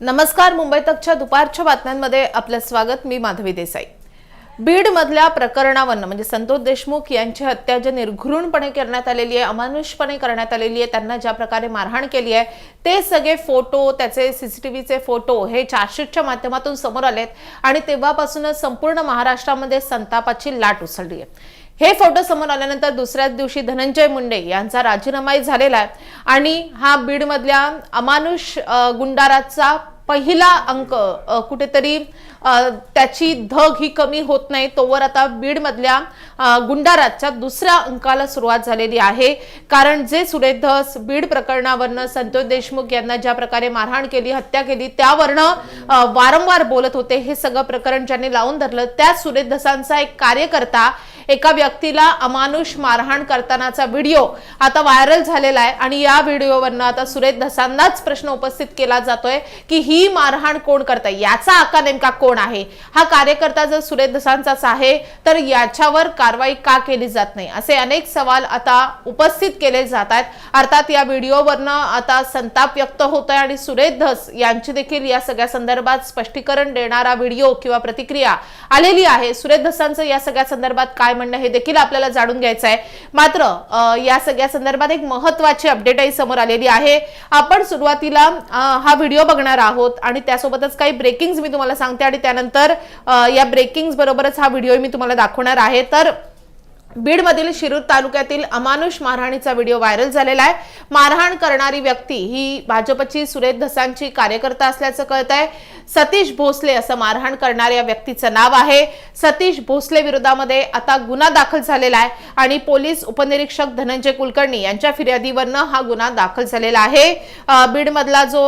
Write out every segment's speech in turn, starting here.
नमस्कार मुंबई तकच्या दुपारच्या बातम्यांमध्ये आपलं स्वागत. मी माधवी देसाई. बीडमधल्या प्रकरणावरनं म्हणजे संतोष देशमुख यांची हत्या जे निर्घृणपणे करण्यात आलेली आहे अमानुषपणे करण्यात आलेली आहे त्यांना ज्या प्रकारे मारहाण केली आहे ते सगळे फोटो त्याचे सीसीटीव्हीचे फोटो हे चार्जशीटच्या माध्यमातून समोर आलेत आणि तेव्हापासूनच संपूर्ण महाराष्ट्रामध्ये संतापाची लाट उसळली आहे. हे फोटो समोर आल्यानंतर दुसऱ्याच दिवशी धनंजय मुंडे यांचा राजीनामाही झालेला आहे. आणि हा बीडमधल्या अमानुष गुंडाराचा पहिला अंक कुठेतरी त्याची धग ही कमी होत नाही. तोवर आता बीडमधल्या गुंडाराच्या दुसऱ्या अंकाला सुरुवात झालेली आहे. कारण जे सुरेश धस बीड प्रकरणावरनं संतोष देशमुख यांना ज्या प्रकारे मारहाण केली हत्या केली त्यावरनं वारंवार बोलत होते हे सगळं प्रकरण ज्यांनी लावून धरलं त्या सुरेश धसांचा एक कार्यकर्ता एका व्यक्तीला अमानुष मारहाण करतानाचा व्हिडिओ आता व्हायरल झालेला आहे आणि या व्हिडिओवरनं आता सुरेश धसांनाच प्रश्न उपस्थित केला जातोय की ही मारहाण कोण करताय? याचा आका नेमका कोण आहे? हा कार्यकर्ता जर सुरेश धसांचाच आहे तर याच्यावर कारवाई का केली जात नाही? असे अनेक सवाल आता उपस्थित केले जात आहेत. अर्थात या व्हिडिओवरनं आता संताप व्यक्त होत आहे आणि सुरेश धस यांची देखील या सगळ्या संदर्भात स्पष्टीकरण देणारा व्हिडिओ किंवा प्रतिक्रिया आलेली आहे. सुरेश धसांचं या सगळ्या संदर्भात काय म्हणणं हे देखील आपल्याला जाणून घ्यायचं आहे. मात्र या सगळ्या संदर्भात एक महत्वाची अपडेटही समोर आलेली आहे. आपण सुरुवातीला हा व्हिडिओ बघणार आहोत आणि त्यासोबतच काही ब्रेकिंग्स मी तुम्हाला सांगते आणि त्यानंतर या ब्रेकिंग्स बरोबरच हा व्हिडिओ मी तुम्हाला दाखवणार आहे. तर बीडमधील शिरूर तालुक्यातील अमानुष मारहाणीचा व्हिडिओ व्हायरल झालेला आहे. मारहाण करणारी व्यक्ती ही भाजपची सुरेश धसांची कार्यकर्ता असल्याचं कळत आहे सतीश भोसले असं मारहाण करणाऱ्या व्यक्तीचं नाव आहे. सतीश भोसले विरोधामध्ये आता गुन्हा दाखल झालेला आहे आणि पोलीस उपनिरीक्षक धनंजय कुलकर्णी यांच्या फिर्यादीवरनं हा गुन्हा दाखल झालेला आहे. बीडमधला जो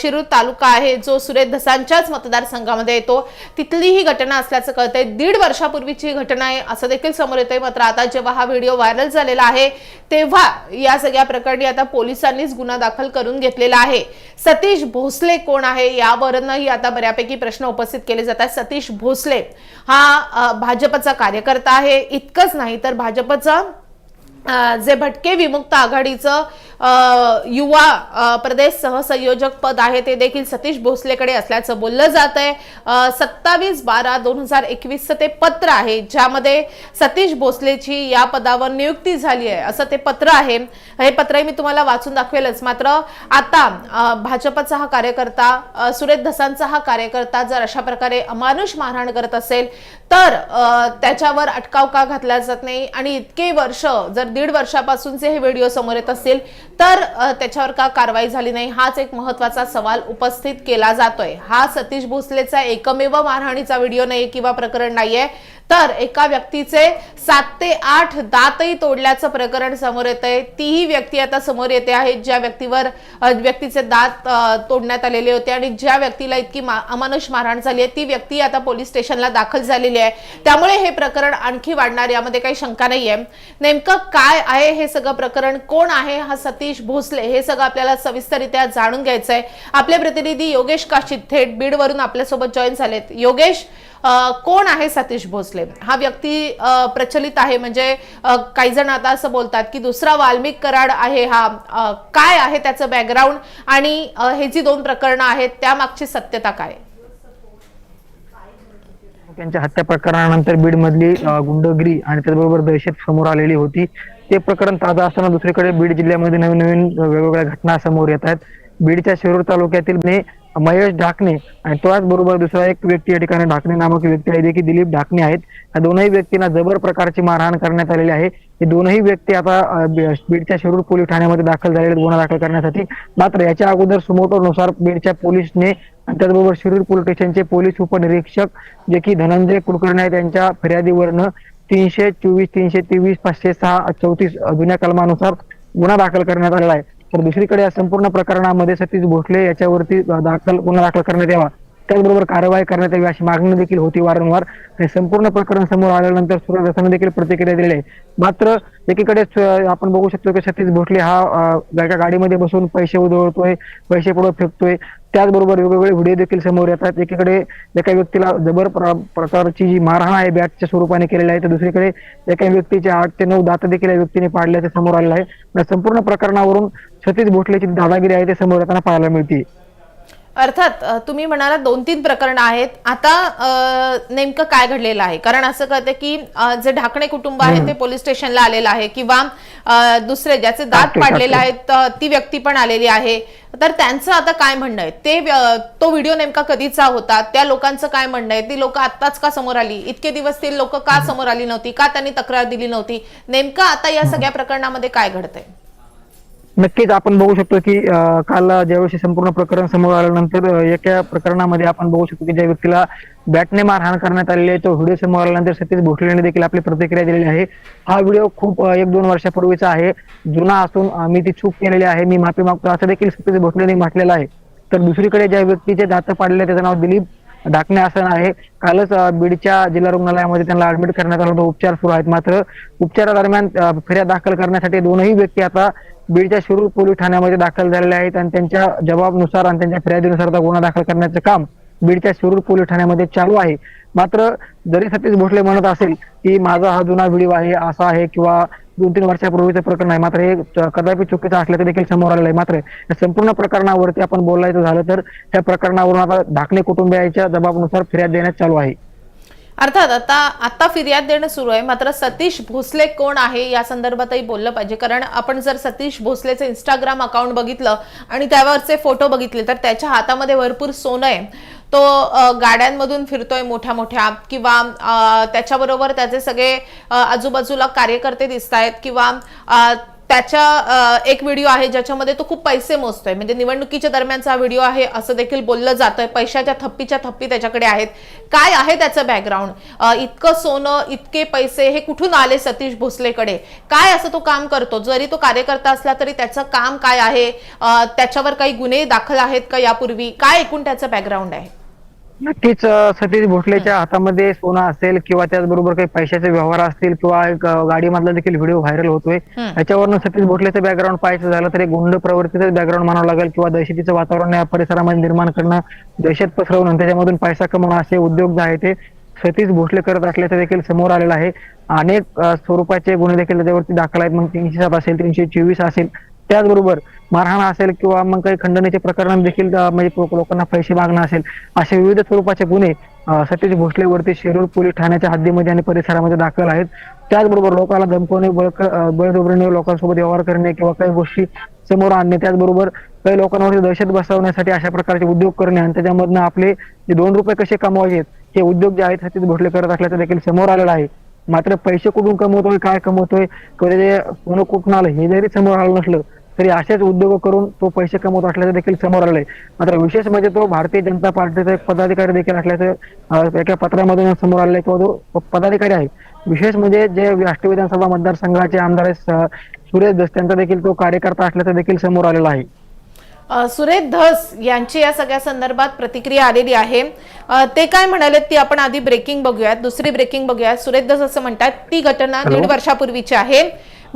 शिरूर तालुका आहे जो सुरेश धसांच्याच मतदारसंघामध्ये येतो तिथली ही घटना असल्याचं कळतंय. दीड वर्षापूर्वीची घटना आहे असं देखील समोर येतंय. मात्र आता जेव्हा हा व्हिडिओ व्हायरल झालेला आहे तेव्हा या सगळ्या प्रकरणी आता पोलिसांनीच गुन्हा दाखल करून घेतलेला आहे. सतीश भोसले कोण आहे यावरूनही आता बऱ्यापैकी प्रश्न उपस्थित केले जातात सतीश भोसले हा भाजपचा कार्यकर्ता आहे. इतकंच नाही तर भाजपचा जे भटके विमुक्त आघाडीचं युवा प्रदेश सहसंयोजक पद आहे ते देखील सतीश भोसलेकडे असल्याचं बोललं जात आहे सत्तावीस बारा दोन हजार एकवीसचं ते पत्र आहे ज्यामध्ये सतीश भोसलेची या पदावर नियुक्ती झाली आहे. असं ते पत्र आहे. हे पत्रही मी तुम्हाला वाचून दाखवेलच. मात्र आता भाजपचा हा कार्यकर्ता सुरेश धसांचा हा कार्यकर्ता जर अशा प्रकारे अमानुष मारहाण करत असेल तर त्याच्यावर अटकाव का घातला जात नाही? आणि इतके वर्ष जर दीड वर्षापासूनचे हे व्हिडिओ समोर येत असतील तर त्याच्यावर का कारवाई झाली नाही? हाच एक महत्त्वाचा सवाल उपस्थित केला जातोय. हा सतीश भोसलेचा एकमेव मारहाणीचा व्हिडिओ नाही किंवा प्रकरण नाहीये. तर एका व्यक्तीचे सात ते आठ दातही तोडल्याचं प्रकरण समोर येत आहे तीही व्यक्ती आता समोर येते आहे ज्या व्यक्तीवर व्यक्तीचे दात तोडण्यात आलेले होते आणि ज्या व्यक्तीला इतकी मा- अमानुष मारहाण झाली आहे ती व्यक्ती आता पोलीस स्टेशनला दाखल झालेली आहे. त्यामुळे हे प्रकरण आणखी वाढणार यामध्ये काही शंका नाहीये. नेमकं काय आहे हे सगळं प्रकरण? कोण आहे हा सतीश भोसले? हे सगळं आपल्याला सविस्तरित्या जाणून घ्यायचं आहे आपले प्रतिनिधी योगेश काशीत थेट बीडवरून आपल्यासोबत जॉईन झालेत. योगेश कोण आहे सतीश भोसले? हा व्यक्ती प्रचलित आहे. म्हणजे काही जण आता असं बोलतात की दुसरा वाल्मिक कराड आहे हा. काय आहे त्याचं बॅकग्राऊंड आणि हे जी दोन प्रकरणं आहेत त्यामागची सत्यता काय? त्यांच्या हत्या प्रकरणानंतर बीडमधली अ, गुंडगिरी आणि त्याचबरोबर दहशत समोर आलेली होती. ते प्रकरण ताजा असताना दुसरीकडे बीड जिल्ह्यामध्ये नवीन नवीन वेगवेगळ्या घटना समोर येत आहेत. बीडच्या शिरूर तालुक्यातील महेश ढाकणे. आणि त्याचबरोबर दुसरा एक व्यक्ती या ठिकाणी ढाकणे नामक व्यक्ती आहे. देखील दिलीप ढाकणे आहेत. या दोनही व्यक्तींना जबर प्रकारची मारहाण करण्यात आलेली आहे. हे दोनही व्यक्ती आता बीडच्या शिरूर पोलीस ठाण्यामध्ये दाखल झालेले आहेत. गुन्हा दाखल करण्यासाठी. मात्र याच्या अगोदर सुमोटोनुसार बीडच्या पोलीसने आणि त्याचबरोबर शिरूर पोलीस स्टेशनचे पोलीस उपनिरीक्षक जे की धनंजय कुलकर्णी आहेत त्यांच्या फिर्यादीवरनं तीनशे चोवीस तीनशे तेवीस पाचशे सहा चौतीस जुन्या कलमानुसार गुन्हा दाखल करण्यात आलेला आहे. तर दुसरीकडे या संपूर्ण प्रकरणामध्ये सतीश भोसले याच्यावरती दाखल गुन्हा दाखल करण्यात यावा. त्याचबरोबर कारवाई करण्यात यावी अशी मागणी देखील होती वारंवार. हे संपूर्ण प्रकरण समोर आल्यानंतर सुरत रसाने देखील प्रतिक्रिया दिली आहे. मात्र एकीकडे आपण बघू शकतो की सतीश भोसले हा एका गाडीमध्ये बसून पैसे उधळतोय पैसे पुढे फेकतोय त्याचबरोबर वेगवेगळे व्हिडिओ देखील समोर येतात. एकीकडे एका व्यक्तीला जबर प्र- प्रकारची जी मारहाण आहे बॅटच्या स्वरूपाने केलेली आहे तर दुसरीकडे एका व्यक्तीचे आठ ते नऊ दात देखील या व्यक्तीने पाडल्याचे समोर आलेलं आहे. संपूर्ण प्रकरणावरून सतीश भोसलेची दादागिरी आहे ते समोर येताना पाहायला मिळते. अर्थात तुम्ही म्हणाला दोन तीन प्रकरणं आहेत. आता नेमकं काय घडलेलं आहे? कारण असं कळतं की जे ढाकणे कुटुंब आहे ते पोलीस स्टेशनला आलेलं आहे किंवा दुसरे ज्याचे दात पाडलेले. आहेत ती व्यक्ती पण आलेली आहे. तर त्यांचं आता काय म्हणणं आहे? ते तो व्हिडिओ नेमका कधीचा होता? त्या लोकांचं काय म्हणणं आहे? ती लोक आत्ताच का समोर आली? इतके दिवस ती लोक का समोर आली नव्हती? का त्यांनी तक्रार दिली नव्हती? नेमकं आता या सगळ्या प्रकरणामध्ये काय घडतंय? नक्कीच आपण बघू शकतो की काल ज्यावेळी संपूर्ण प्रकरण समोर आल्यानंतर एका प्रकरणामध्ये आपण बघू शकतो की ज्या व्यक्तीला बॅटने मारहाण करण्यात आलेली आहे तो व्हिडिओ समोर आल्यानंतर सतीश भोसलेने देखील आपली प्रतिक्रिया दिलेली आहे. हा व्हिडिओ खूप एक दोन वर्षापूर्वीचा आहे. जुना असून मी ती चूक केलेली आहे मी माफी मागतो. असं देखील सतीश भोसलेने म्हटलेलं आहे. तर दुसरीकडे ज्या व्यक्तीचे दात पाडले त्याचं नाव दिलीप ढाकणे असं आहे. कालच बीडच्या जिल्हा रुग्णालयामध्ये त्यांना ऍडमिट करण्यात आलं होतं. उपचार सुरू आहेत. मात्र उपचारादरम्यान अं, फिर्याद दाखल करण्यासाठी दोनही व्यक्ती आता बीडच्या शिरूर पोलीस ठाण्यामध्ये दाखल झालेले आहेत आणि त्यांच्या जबाबनुसार आणि त्यांच्या फिर्यादीनुसार गुन्हा दाखल करण्याचं काम बीडच्या शिरूर पोलीस ठाण्यामध्ये चालू आहे. मात्र जरी सतीश भोसले म्हणत असेल की माझा हा जुना व्हिडिओ आहे असा आहे किंवा दोन तीन वर्षापूर्वीचं प्रकरण आहे मात्र हे कदापि चुकीचं असल्याचं देखील समोर आलेलं आहे. मात्र या संपूर्ण प्रकरणावरती आपण बोलायचं झालं तर त्या प्रकरणावरून आता ढाकणे कुटुंबियाच्या जबाबनुसार फिर्याद देण्यात चालू आहे. अर्थात आता आता फिर्याद देणं सुरू आहे. मात्र सतीश भोसले कोण आहे या संदर्भातही बोललं पाहिजे. कारण आपण जर सतीश भोसलेचं इंस्टाग्राम अकाउंट बघितलं आणि त्यावरचे फोटो बघितले तर त्याच्या हातामध्ये भरपूर सोनं आहे. तो गाड्यांमधून फिरतोय मोठ्या मोठ्या किंवा त्याच्याबरोबर त्याचे सगळे आजूबाजूला कार्यकर्ते दिसत आहेत किंवा त्याच्या एक व्हिडिओ आहे ज्याच्यामध्ये तो खूप पैसे मोजतोय. म्हणजे निवडणुकीच्या दरम्यानचा हा व्हिडिओ आहे असं देखील बोललं जातंय. पैशाच्या थप्पीच्या थप्पी त्याच्याकडे आहेत. काय आहे त्याचं बॅकग्राऊंड इतकं सोनं इतके पैसे हे कुठून आले सतीश भोसलेकडे? काय असं तो काम करतो? जरी तो कार्यकर्ता असला तरी त्याचं काम काय आहे? त्याच्यावर काही गुन्हे दाखल आहेत का यापूर्वी? काय एकूण त्याचं बॅकग्राऊंड आहे? नक्कीच सतीश भोसलेच्या हातामध्ये सोनं असेल किंवा त्याचबरोबर काही पैशाचे व्यवहार असतील किंवा गाडीमधला देखील व्हिडिओ व्हायरल होतोय. त्याच्यावरनं सतीश भोसलेचं बॅकग्राऊंड पाहायचं झालं तर एक गुंड प्रवृत्तीचं बॅकग्राऊंड म्हणावं लागेल किंवा दहशतीचं वातावरण या परिसरामध्ये निर्माण करणं दहशत पसरवणं त्याच्यामधून पैसा कमवणं असे उद्योग जे आहे ते सतीश भोसले करत असल्याचं देखील समोर आलेलं आहे. अनेक स्वरूपाचे गुन्हे देखील त्याच्यावरती दाखल आहेत. मग तीनशे सात असेल तीनशे चोवीस असेल त्याचबरोबर मारहाण असेल किंवा मग काही खंडणीचे प्रकरण देखील म्हणजे लोकांना पैसे मागणं असेल असे विविध स्वरूपाचे गुन्हे सतीश भोसलेवरती शिरूर पोलीस ठाण्याच्या हद्दीमध्ये आणि परिसरामध्ये दाखल आहेत. त्याचबरोबर लोकांना धमकवणे बळक- बळजबरीने लोकांसोबत व्यवहार करणे किंवा काही गोष्टी समोर आणणे. त्याचबरोबर काही लोकांवरती दहशत बसवण्यासाठी अशा प्रकारचे उद्योग करणे आणि त्याच्यामधनं आपले जे दोन रुपये कसे कमवायचे हे उद्योग जे आहेत सतीश भोसले करत असल्याचं देखील समोर आलेलं आहे. मात्र पैसे कुठून कमवतोय काय कमवतोय किंवा त्याचे सोनं कुठून आलं हे जरी समोर आलं नसलं तरी असेच उद्योग करून तो पैसे कमवत असल्याचं देखील समोर आलंय. मात्र विशेष म्हणजे तो भारतीय जनता पार्टीचा एक पदाधिकारी देखील असल्याचं एका पत्रामधून समोर आलंय किंवा तो पदाधिकारी आहे. विशेष म्हणजे जे राष्ट्रीय विधानसभा मतदारसंघाचे आमदार आहेत, सुरेश दस त्यांचा देखील तो कार्यकर्ता असल्याचं देखील समोर आलेला आहे. सुरेश धस यांची या सगळ्या संदर्भात प्रतिक्रिया आलेली आहे. ते काय म्हणाले ती आपण आधी ब्रेकिंग बघूयात. दुसरी ब्रेकिंग बघूयात. सुरेश धस असं म्हणतात ती घटना. दीड वर्षापूर्वीची आहे.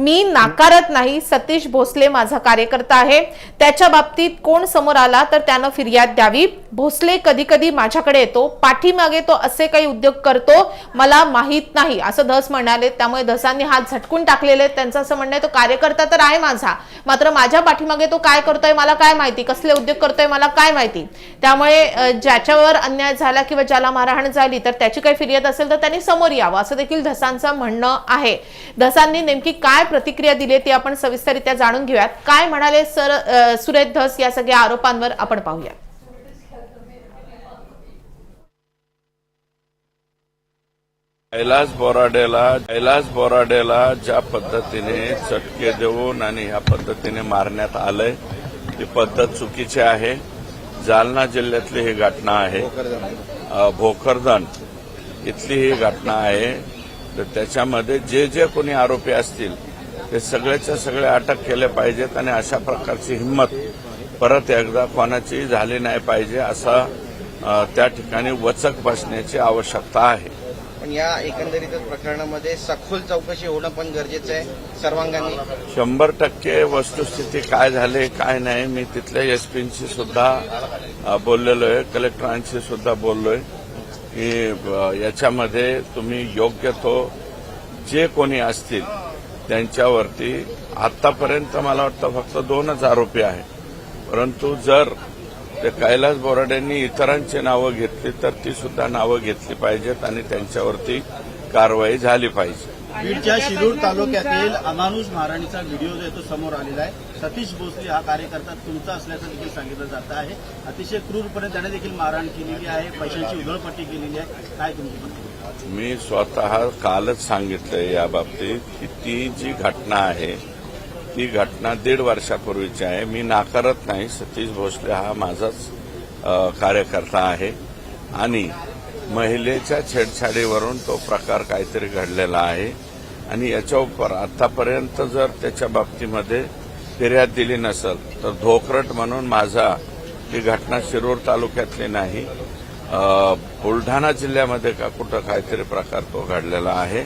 मी नाकारत नाही सतीश भोसले माझा कार्यकर्ता आहे. त्याच्या बाबतीत कोण समोर आला तर त्यानं फिर्याद द्यावी. भोसले कधी कधी माझ्याकडे येतो पाठीमागे तो असे काही उद्योग करतो मला माहीत नाही असं धस म्हणाले. त्यामुळे धसांनी हात झटकून टाकलेले. आहेत. त्यांचं असं म्हणणं आहे तो कार्यकर्ता तर आहे माझा. मात्र माझ्या पाठीमागे तो काय करतोय मला काय माहिती? कसले उद्योग करतोय मला काय माहिती? त्यामुळे ज्याच्यावर अन्याय झाला किंवा ज्याला मारहाण झाली तर त्याची काही फिर्याद असेल तर त्यांनी समोर यावं असं देखील धसांचं म्हणणं आहे. धसांनी नेमकी काय प्रतिक्रिया दिली ती आपण सविस्तरित्या जाणून घेऊयात. काय म्हणाले सर सुरेश धस या सगळ्या आरोपांवर आपण पाहूया. कैलास बोराडेला कैलास बोराडेला ज्या पद्धतीने चटके देऊन आणि ह्या पद्धतीने मारण्यात आलंय ती पद्धत चुकीची आहे. जालना जिल्ह्यातली ही घटना आहे. भोकरदन इथली ही घटना आहे. तर त्याच्यामध्ये जे जे कोणी आरोपी असतील ते सगळ्याच्या सगळे अटक केले पाहिजेत आणि अशा प्रकारची हिंमत परत एकदा कोणाची झाली नाही पाहिजे असा त्या ठिकाणी वचक बसण्याची आवश्यकता आहे. पण या एकंदरीतच प्रकरणामध्ये सखोल चौकशी होणं पण गरजेचं आहे सर्वांगांनी. शंभर टक्के वस्तुस्थिती काय झाले काय नाही मी तिथल्या एसपींशी सुद्धा बोललेलो आहे कलेक्टरांशी सुद्धा बोललोय की याच्यामध्ये तुम्ही योग्य तो जे कोणी असतील त्यांच्यावरती आतापर्यंत मला वाटतं फक्त दोनच आरोपी आहे परंतु जर ते कैलास बोराड्यांनी इतरांची नावं घेतली तर ती सुद्धा नावं घेतली पाहिजेत आणि त्यांच्यावरती कारवाई झाली पाहिजे. बीडच्या शिरूर तालुक्यातील अमानुष महाराणीचा व्हिडिओ जो तो समोर आलेला आहे. सतीश भोसले हा कार्यकर्ता तुमचा असल्याचं देखील सांगितलं जात आहे. अतिशय क्रूरपणे त्याने देखील मारहाण केलेली आहे. पैशांची उधळपट्टी केलेली आहे. काय तुमची मी स्वतः कालच सांगितलंय या बाबतीत की ती जी घटना आहे ती घटना दीड वर्षापूर्वीची आहे. मी नाकारत नाही. सतीश भोसले हा माझाच कार्यकर्ता आहे. आणि महिलेच्या छेडछाडीवरून तो प्रकार काहीतरी घडलेला आहे. आणि याच्या उपर आतापर्यंत जर त्याच्या बाबतीमध्ये फिर्याद दिली नसेल तर धोकरट म्हणून माझा ही घटना शिरूर तालुक्यातली नाही. बुलढाणा जिल्ह्यामध्ये का कुठं काहीतरी प्रकार तो घडलेला आहे.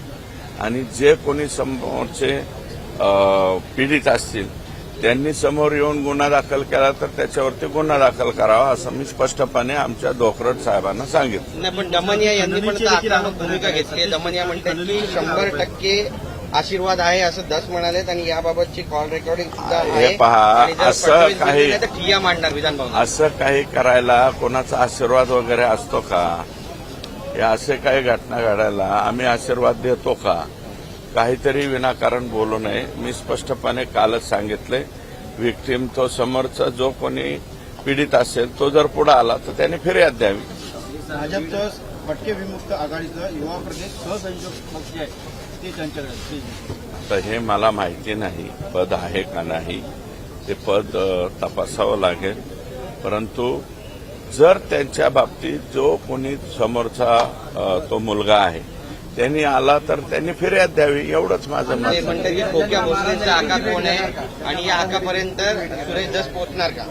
आणि जे कोणी समोरचे पीडित असतील त्यांनी समोर येऊन गुन्हा दाखल केला तर त्याच्यावरती गुन्हा दाखल करावा असं मी स्पष्टपणे आमच्या धोकरट साहेबांना सांगितलं. नाही पण दमनिया यांनी पण आक्रमक भूमिका घेतली दमनिया म्हणतात की शंभर टक्के आशीर्वाद आहे असं दस म्हणालेत आणि याबाबतची कॉल रेकॉर्डिंग सुद्धा हे आहे. पहा, आणि जर असं फडणवीस काही- बोलले नाही तर ठिय्या मांडणार विधान भवनात असं काही करायला कोणाचा आशीर्वाद वगैरे असतो का? हे असे काही घटना घडायला आम्ही आशीर्वाद देतो का? काहीतरी विनाकारण बोलू नये. मी स्पष्टपणे कालच सांगितलंय विक्टीम तो समोरचा जो कोणी पीडित असेल तो जर पुढे आला तर त्याने फिर्याद द्यावी. भाजपचं भटके विमुक्त आघाडीचं युवा प्रदेश सहसंयोजक पक्ष आहे. ते त्यांच्याकडे? आहे. तर हे मला माहिती नाही पद आहे का नाही ते पद तपासावं लागेल. परंतु जर त्यांच्या बाबतीत जो कोणी समोरचा तो मुलगा आहे त्यांनी आला तर त्यांनी फिर्याद द्यावी एवढंच माझं मत. खोक्या भोसलेंचा आका कोण आहे आणि या आकापर्यंत सुरेश दस पोहोचणार का?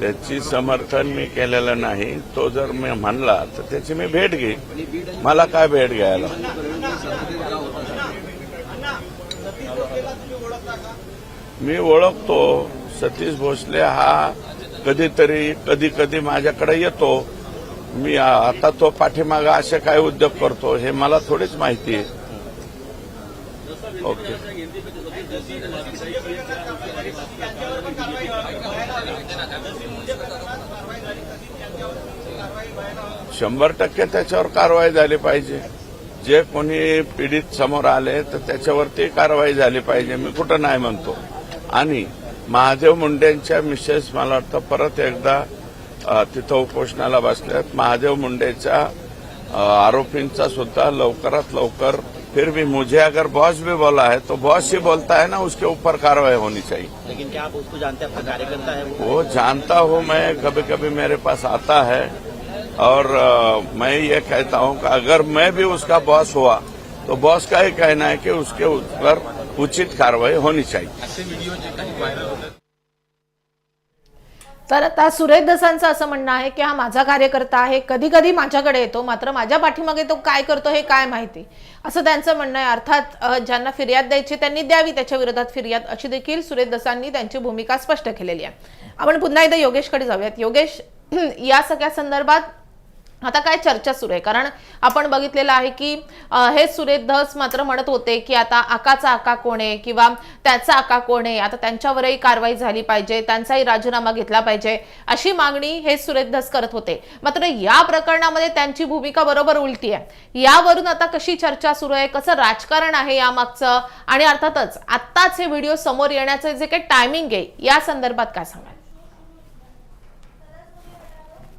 त्याची समर्थन मी केलेलं नाही. तो जर मी म्हणला तर त्याची मी भेट घेईन मला काय भेट घ्यायला? मी ओळखतो. सतीश भोसले हा कधीतरी कधी कधी माझ्याकडे येतो. मी आता तो पाठीमागा असे काय उद्योग करतो हे मला थोडीच माहिती आहे. ओके. शंभर टक्के त्याच्यावर कारवाई झाली पाहिजे. जे कोणी पीडित समोर आले तर त्याच्यावरती कारवाई झाली पाहिजे. मी कुठं नाही म्हणतो. आणि महादेव मुंडेंच्या मिसेस मला वाटतं परत एकदा तिथं उपोषणाला बसल्यात महादेव मुंडेच्या आरोपींचा सुद्धा लवकरात लवकर फिर भी मुझे अगर बॉस भी बोला है तो बॉस ही बोलता है ना उसके ऊपर कार्रवाई होनी चाहिए। लेकिन क्या आप उसको जानते हैं कार्यकर्ता है वो? वो जानता हूँ मैं कभी कभी मेरे पास आता है। और अ, मैं ये कहता हूँ कि अगर मैं भी उसका बॉस हुआ तो बॉस का ही कहना है कि उसके ऊपर उचित कार्रवाई होनी चाहिए। तर आता सुरेश दसांचं असं म्हणणं आहे की हा माझा कार्यकर्ता आहे कधी कधी माझ्याकडे येतो मात्र माझ्या पाठीमागे तो काय करतो हे काय माहिती? असं त्यांचं म्हणणं आहे. अर्थात ज्यांना फिर्याद द्यायची त्यांनी द्यावी त्याच्या विरोधात फिर्याद. अशी देखील सुरेश दसांनी त्यांची भूमिका स्पष्ट केलेली आहे. आपण पुन्हा एकदा योगेशकडे जाऊयात. योगेश या सगळ्या संदर्भात आता काय चर्चा सुरू आहे? कारण आपण बघितलेलं आहे की हे सुरेश धस मात्र म्हणत होते की आता आकाचा आका कोण आहे किंवा त्याचा आका कोण आहे? आता त्यांच्यावरही कारवाई झाली पाहिजे त्यांचाही राजीनामा घेतला पाहिजे अशी मागणी हे सुरेश धस करत होते. मात्र या प्रकरणामध्ये त्यांची भूमिका बरोबर उलटी आहे. यावरून आता कशी चर्चा सुरू आहे? कसं राजकारण आहे यामागचं? आणि अर्थातच आत्ताच हे व्हिडिओ समोर येण्याचं जे काही टायमिंग आहे या संदर्भात काय सांगाल?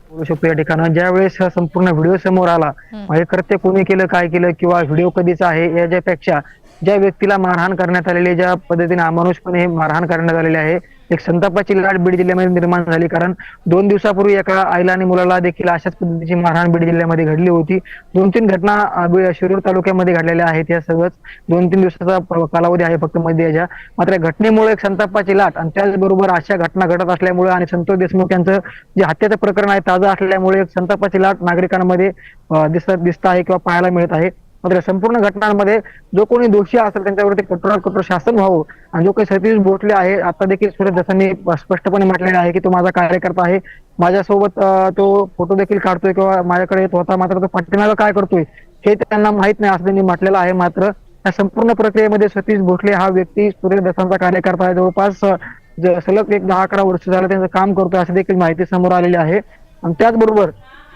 बोलू शकतो या ठिकाणी. ज्या वेळेस हा संपूर्ण व्हिडिओ समोर आला हे कृत्य कोणी केलं काय केलं किंवा व्हिडिओ कधीचा आहे याच्यापेक्षा ज्या व्यक्तीला मारहाण करण्यात आलेली ज्या पद्धतीने अमानुषपणे हे मारहाण करण्यात आलेली आहे एक संतापाची लाट बीड जिल्ह्यामध्ये निर्माण झाली. कारण दोन दिवसापूर्वी एका आईला आणि मुलाला देखील अशाच पद्धतीची मारहाण बीड जिल्ह्यामध्ये घडली होती. दोन तीन घटना शिरूर तालुक्यामध्ये घडलेल्या आहेत. या सर्वच दोन तीन दिवसाचा कालावधी आहे फक्त मध्ये याच्या मात्र या घटनेमुळे एक संतापाची लाट आणि त्याचबरोबर अशा घटना घडत असल्यामुळे आणि संतोष देशमुख यांचं जे हत्याचं प्रकरण आहे ताजं असल्यामुळे एक संतापाची लाट नागरिकांमध्ये दिसत दिसत आहे किंवा पाहायला मिळत आहे. मात्र संपूर्ण घटनांमध्ये जो कोणी दोषी असेल त्यांच्यावरती कठोर कठोर शासन व्हावं आणि जो काही सतीश भोसले आहे आता देखील सुरेश दसांनी स्पष्टपणे म्हटलेलं आहे की तो माझा कार्यकर्ता आहे. माझ्यासोबत तो फोटो देखील काढतोय किंवा माझ्याकडे येत होता मात्र तो पाठीमागं काय करतोय हे त्यांना माहीत नाही असं त्यांनी म्हटलेलं आहे. मात्र या संपूर्ण प्रक्रियेमध्ये सतीश भोसले हा व्यक्ती सूर्यदत्तांचा कार्यकर्ता आहे. जवळपास सलग एक दहा अकरा वर्ष झालं त्यांचं काम करतोय अशी देखील माहिती समोर आलेली आहे. आणि त्याचबरोबर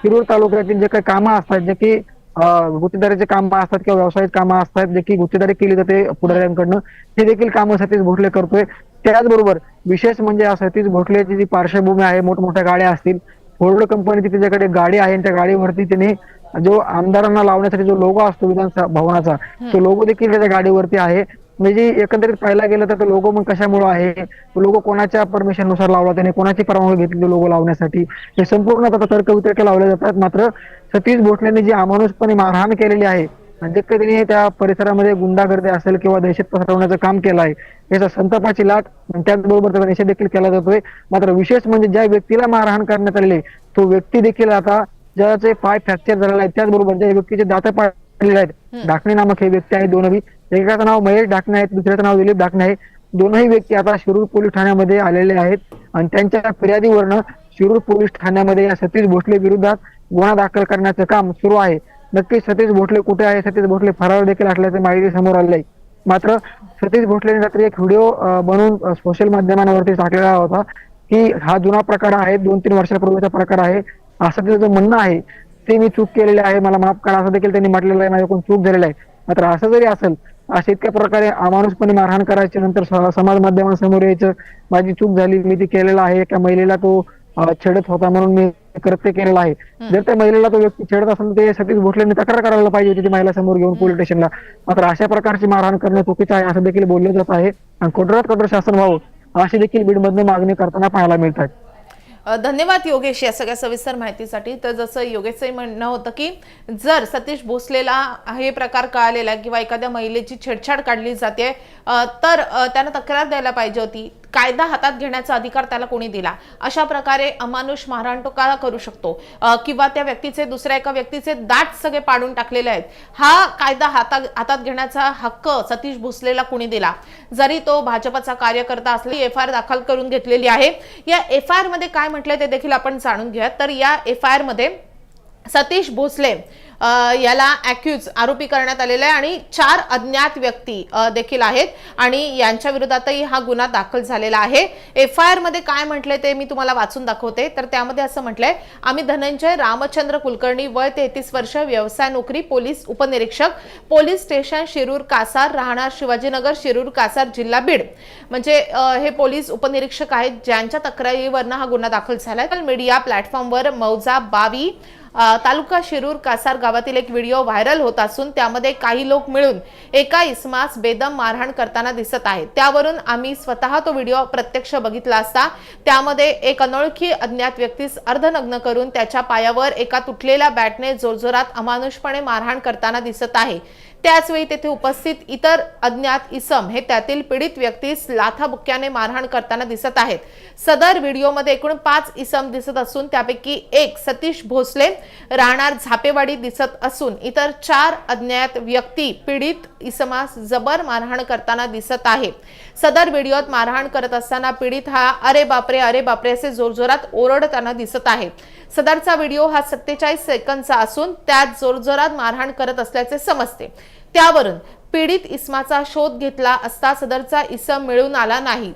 शिरूर तालुक्यातील जे काही कामं असतात जे की गुत्तेदारीचे कामं असतात किंवा व्यावसायिक कामं असतात जे की गुत्तेदारी केली जाते पुढाऱ्यांकडनं. हे देखील कामं सतीश भोसले करतोय. त्याचबरोबर विशेष म्हणजे या सतीश भोसलेची जी पार्श्वभूमी आहे मोठमोठ्या गाड्या असतील. फोर्ड कंपनीची त्याच्याकडे गाडी आहे त्या गाडीवरती त्याने जो आमदारांना लावण्यासाठी जो लोगो असतो विधानसभा भवनाचा तो लोगो देखील त्याच्या गाडीवरती आहे. म्हणजे एकंदरीत पाहायला गेलं तर तो लोगो मग कशामुळे आहे? लोगो कोणाच्या परमिशननुसार लावला त्याने? कोणाची परवानगी घेतली लोगो लावण्यासाठी? हे संपूर्ण आता तर्कवितर्क लावले जातात. मात्र सतीश भोसलेने जी अमानुषपणे मारहाण केलेली आहे म्हणजे कधी त्यांनी त्या परिसरामध्ये गुंडागर्दी असेल किंवा दहशत पसरवण्याचं काम केलं आहे याचा संतापाची लाट त्याचबरोबर त्याचा निषेध देखील केला जातोय. मात्र विशेष म्हणजे ज्या व्यक्तीला मारहाण करण्यात आलेली तो व्यक्ती देखील आता ज्याचे पाय फ्रॅक्चर झालेला आहे त्याचबरोबर ज्या व्यक्तीचे दात पाडलेले आहेत. डाकणे नामक हे व्यक्ती आहेत दोनही. एकाचं नाव महेश डाकणे आहे दुसऱ्याचं नाव दिलीप डाकणे आहे. दोनही व्यक्ती आता शिरूर पोलीस ठाण्यामध्ये आलेले आहेत. आणि त्यांच्या फिर्यादीवरनं शिरूर पोलीस ठाण्यामध्ये या सतीश भोसले विरोधात गुन्हा दाखल करण्याचं काम सुरू आहे. नक्कीच सतीश भोसले कुठे आहे? सतीश भोसले फरार देखील असल्याची माहिती समोर आली आहे. मात्र सतीश भोसलेने रात्री एक व्हिडिओ बनवून सोशल माध्यमांवरती टाकलेला होता की हा जुना प्रकार आहे दोन तीन वर्षापूर्वीचा प्रकार आहे. असं त्याचं म्हणणं आहे. ते मी चूक केलेली आहे मला माफ करा असं देखील त्यांनी म्हटलेलं आहे माझ्याकडून चूक झालेलं आहे. मात्र असं जरी असेल अशा इतक्या प्रकारे अमानुषपणे मारहाण करायचे नंतर समाज माध्यमांसमोर यायचं माझी चूक झाली मी ती केलेलं आहे एका महिलेला तो छेडत होता म्हणून मी कृत्य केलेलं आहे. जर त्या महिलेला तो व्यक्ती छेडत असेल तर ते सतीश भोसलेने तक्रार करायला पाहिजे होती ती महिला समोर घेऊन पोलीस स्टेशनला. मात्र अशा प्रकारची मारहाण करणं चुकीचं आहे असं देखील बोललं जात आहे. आणि कठोरात कठोर शासन व्हावं अशी देखील बीडमधनं मागणी करताना पाहायला मिळतात धन्यवाद योगेश या सगळ्या सविस्तर माहितीसाठी. तर जसं योगेशही म्हणणं होतं की जर सतीश भोसलेला हे प्रकार कळालेला किंवा एखाद्या महिलेची छेडछाड काढली जाते तर त्यांना त्यानं तक्रार द्यायला पाहिजे होती. कायदा हातात घेण्याचा अधिकार त्याला कोणी दिला? अशा प्रकारे अमानुष मारहाण तो का करू शकतो. किंवा त्या व्यक्तीचे दुसऱ्या एका व्यक्तीचे दाट सगळे पाडून टाकलेले आहेत. हा कायदा हातात हातात घेण्याचा हक्क सतीश भोसलेला कुणी दिला? जरी तो भाजपचा कार्यकर्ता असली एफ आय आर दाखल करून घेतलेली आहे. या एफ आय आरमध्ये काय म्हटलंय ते देखील आपण जाणून घेऊयात. तर या एफ आय आरमध्ये सतीश भोसले याला अॅक्युज आरोपी करण्यात आलेला आहे आणि चार अज्ञात व्यक्ती देखील आहेत. आणि यांच्या विरोधातही हा गुन्हा दाखल झालेला आहे. एफ आय आरमध्ये काय म्हटलंय ते मी तुम्हाला वाचून दाखवते. तर त्यामध्ये असं म्हटलंय आम्ही धनंजय रामचंद्र कुलकर्णी वय तेहतीस वर्ष व्यवसाय नोकरी पोलीस उपनिरीक्षक पोलीस स्टेशन शिरूर कासार राहणार शिवाजीनगर शिरूर कासार जिल्हा बीड. म्हणजे हे पोलीस उपनिरीक्षक आहेत ज्यांच्या तक्रारीवरनं हा गुन्हा दाखल झालाय. मीडिया प्लॅटफॉर्मवर मौजा बावी. तालुका शिरूर कासार गावातील एक व्हिडिओ व्हायरल होत असून त्यामध्ये काही लोक मिळून एका इसमास बेदम मारहाण करताना दिसत आहेत. त्यावरून आम्ही स्वतः तो व्हिडिओ प्रत्यक्ष बघितला असता त्यामध्ये एक अनोळखी अज्ञात व्यक्तीस अर्धनग्न करून त्याच्या पायावर एका तुटलेल्या बॅटने जोरजोरात अमानुषपणे मारहाण करताना दिसत आहे. त्याचवेळी तेथे उपस्थित इतर अज्ञात इसम हे त्यातील पीडित व्यक्तीस लाथाबुक्क्याने मारहाण करताना दिसत आहेत. सदर व्हिडिओमध्ये एकूण पाच इसम दिसत असून त्यापैकी एक सतीश भोसले राहणार झापेवाडी दिसत असून इतर चार अज्ञात व्यक्ती पीडित इसमास जबर मारहाण करताना दिसत आहे. सदर व्हिडिओत मारहाण करत असताना पीडित हा अरे बापरे अरे बापरे असे जोरजोरात ओरडताना दिसत आहे. सदरचा व्हिडिओ हा सत्तेचाळीस सेकंदचा असून त्यात जोरजोरात मारहाण करत असल्याचे समजते. त्यावरून पीडित इस्माचा शोध घेतला असता सदरचा इसम मिळून आला नाही.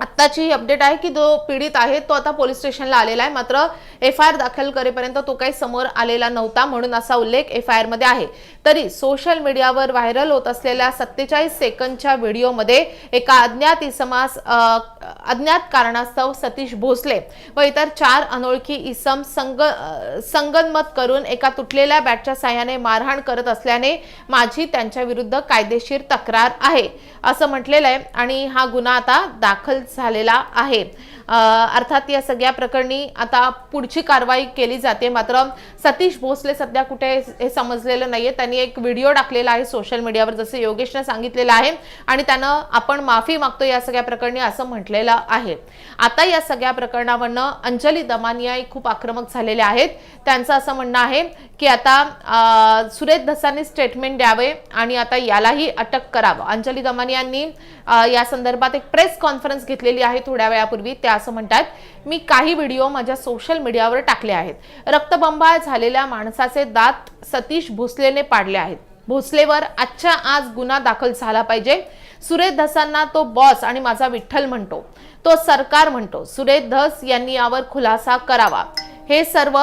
आत्ताची ही अपडेट आहे की जो पीडित आहे तो आता पोलीस स्टेशनला आलेला आहे. मात्र एफ आय आर दाखल करेपर्यंत तो काही समोर आलेला नव्हता म्हणून असा उल्लेख एफ आय आरमध्ये आहे. तरी सोशल मीडियावर व्हायरल होत असलेल्या सत्तेचाळीस सेकंदच्या व्हिडिओमध्ये एका अज्ञात इसमास अज्ञात कारणास्तव सतीश भोसले व इतर चार अनोळखी इसम संग संगनमत करून एका तुटलेल्या बॅटच्या साह्याने मारहाण करत असल्याने माझी त्यांच्या विरुद्ध कायदेशीर तक्रार आहे असं म्हटलेलं आहे आणि हा गुन्हा आता दाखल झालेला आहे. अर्थात या सगळ्या प्रकरणी आता पुढची कारवाई केली जाते. मात्र सतीश भोसले सध्या कुठे हे समजलेलं नाहीये. त्यांनी एक व्हिडिओ टाकलेला आहे सोशल मीडियावर जसं योगेशने सांगितलेलं आहे. आणि त्यानं आपण माफी मागतो या सगळ्या प्रकरणी असं म्हटलेलं आहे. आता या सगळ्या प्रकरणावरनं अंजली दमानिया खूप आक्रमक झालेले आहेत. त्यांचं असं म्हणणं आहे की आता सुरेश धसांनी स्टेटमेंट द्यावे आणि आता यालाही अटक करावं. अंजली दमानियांनी या संदर्भात एक प्रेस कॉन्फरन्स घेतलेली आहे थोड्या वेळापूर्वी. त्या असं म्हणतात. मी काही व्हिडिओ माझ्या सोशल मीडियावर टाकले आहेत. रक्तबंबाळ झालेल्या माणसाचे दात सतीश भोसलेने पाडले आहेत. भोसलेवर आजच्या आज गुन्हा दाखल झाला पाहिजे. सुरेश धसांना तो बॉस आणि माझा विठ्ठल म्हणतो. तो सरकार म्हणतो. सुरेश धस यांनी यावर खुलासा करावा. हे सर्व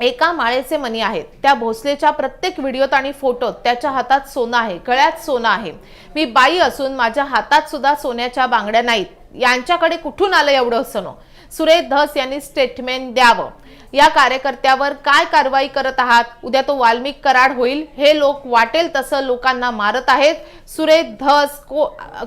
एका माळेचे मनी आहेत. त्या भोसलेच्या प्रत्येक व्हिडिओत आणि फोटोत त्याच्या हातात सोनं आहे. गळ्यात सोनं आहे. मी बाई असून माझ्या हातात सुद्धा सोन्याच्या बांगड्या नाहीत. यांच्याकडे कुठून आलं एवढं सोनं सुरेश धस यांनी स्टेटमेंट द्यावं. या कार्यकर्त्यावर काय कारवाई करत आहात? उद्या तो वाल्मिक कराड होईल. हे लोक वाटेल तसं लोकांना मारत आहेत. सुरेश धस को,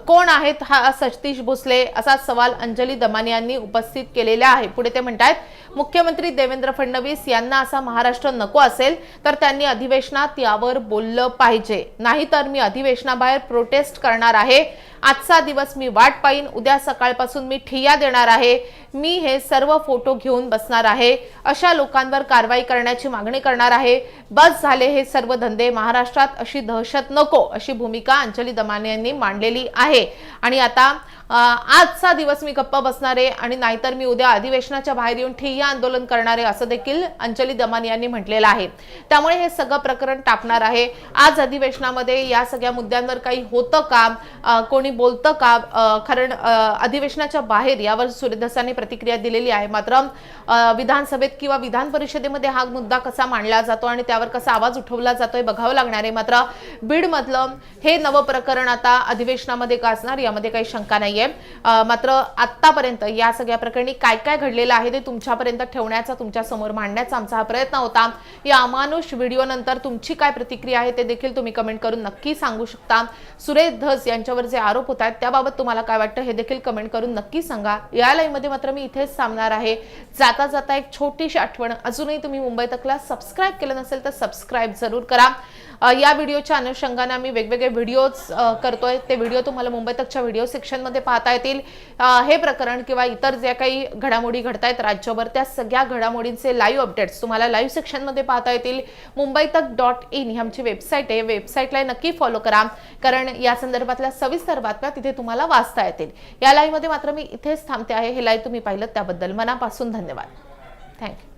कोण आहेत? हा सतीश भोसले असा सवाल अंजली दमानी यांनी उपस्थित केलेला आहे. पुढे ते म्हणतात मुख्यमंत्री देवेंद्र फडणवीस यांना असा महाराष्ट्र नको असेल तर त्यांनी अधिवेशनात यावर बोललं पाहिजे. नाहीतर मी अधिवेशनाबाहेर प्रोटेस्ट करणार आहे. आजचा दिवस मी वाट पाहिन. उद्या सकाळपासून मी ठिय्या देणार आहे. मी हे सर्व फोटो घेऊन बसणार आहे. अशा लोकांवर कारवाई करण्याची मागणी करणार आहे. बस झाले हे सर्व धंदे महाराष्ट्रात अशी दहशत नको अशी भूमिका अंजली दमाने यांनी मांडलेली आहे. आणि आता आजचा दिवस मी गप्प बसणार आहे आणि नाहीतर मी उद्या अधिवेशनाच्या बाहेर येऊन ठिय्या आंदोलन करणारे असं देखील अंजली दमानी यांनी म्हटलेलं आहे. त्यामुळे हे सगळं प्रकरण टापणार आहे. आज अधिवेशनामध्ये या सगळ्या मुद्द्यांवर काही होतं का? कोणी बोलतं का? कारण अधिवेशनाच्या बाहेर यावर सूर्यदासांनी प्रतिक्रिया दिलेली आहे. मात्र विधानसभेत किंवा विधान परिषदेमध्ये हा मुद्दा कसा मांडला जातो आणि त्यावर कसा आवाज उठवला जातो हे बघावं लागणार आहे. मात्र बीडमधलं हे नवं प्रकरण आता अधिवेशनामध्ये गाजणार यामध्ये काही शंका नाहीये. अं, मात्र आतापर्यंत या सगळ्या प्रकरणी काय काय घडलेलं आहे ते तुमच्यापर्यंत ठेवण्याचा तुमच्यासमोर मांडण्याचा आमचा हा प्रयत्न होता. या अमानुष व्हिडिओ नंतर तुमची काय प्रतिक्रिया आहे ते देखील तुम्ही कमेंट करून नक्की सांगू शकता. सुरेश धस यांच्यावर जे आरोप होत आहेत त्याबाबत तुम्हाला काय वाटतं हे देखील कमेंट करून नक्की सांगा. या लाईव्ह मात्र मी इथेच थांबणार आहे. जाता जाता एक छोटीशी आठवण अजूनही तुम्ही मुंबई तकला सबस्क्राईब केलं नसेल तर सबस्क्राईब जरूर करा. या व्हिडिओच्या अनुषंगाने आम्ही वेगवेगळे व्हिडिओज करतोय. ते व्हिडिओ तुम्हाला मुंबई तकच्या व्हिडिओ सेक्शनमध्ये पाहता येतील. हे प्रकरण किंवा इतर ज्या काही घडामोडी घडतायत राज्यभर त्या सगळ्या घडामोडींचे लाईव्ह अपडेट्स तुम्हाला लाईव्ह सेक्शनमध्ये पाहता येतील. मुंबई तक डॉट इन ही आमची वेबसाईट आहे. वेबसाईटला नक्की फॉलो करा. कारण या संदर्भातल्या सविस्तर बातम्या तिथे तुम्हाला वाचता येतील. या लाईव्हमध्ये मात्र मी इथेच थांबते आहे. हे लाईव्ह तुम्ही पाहिलं त्याबद्दल मनापासून धन्यवाद. थँक्यू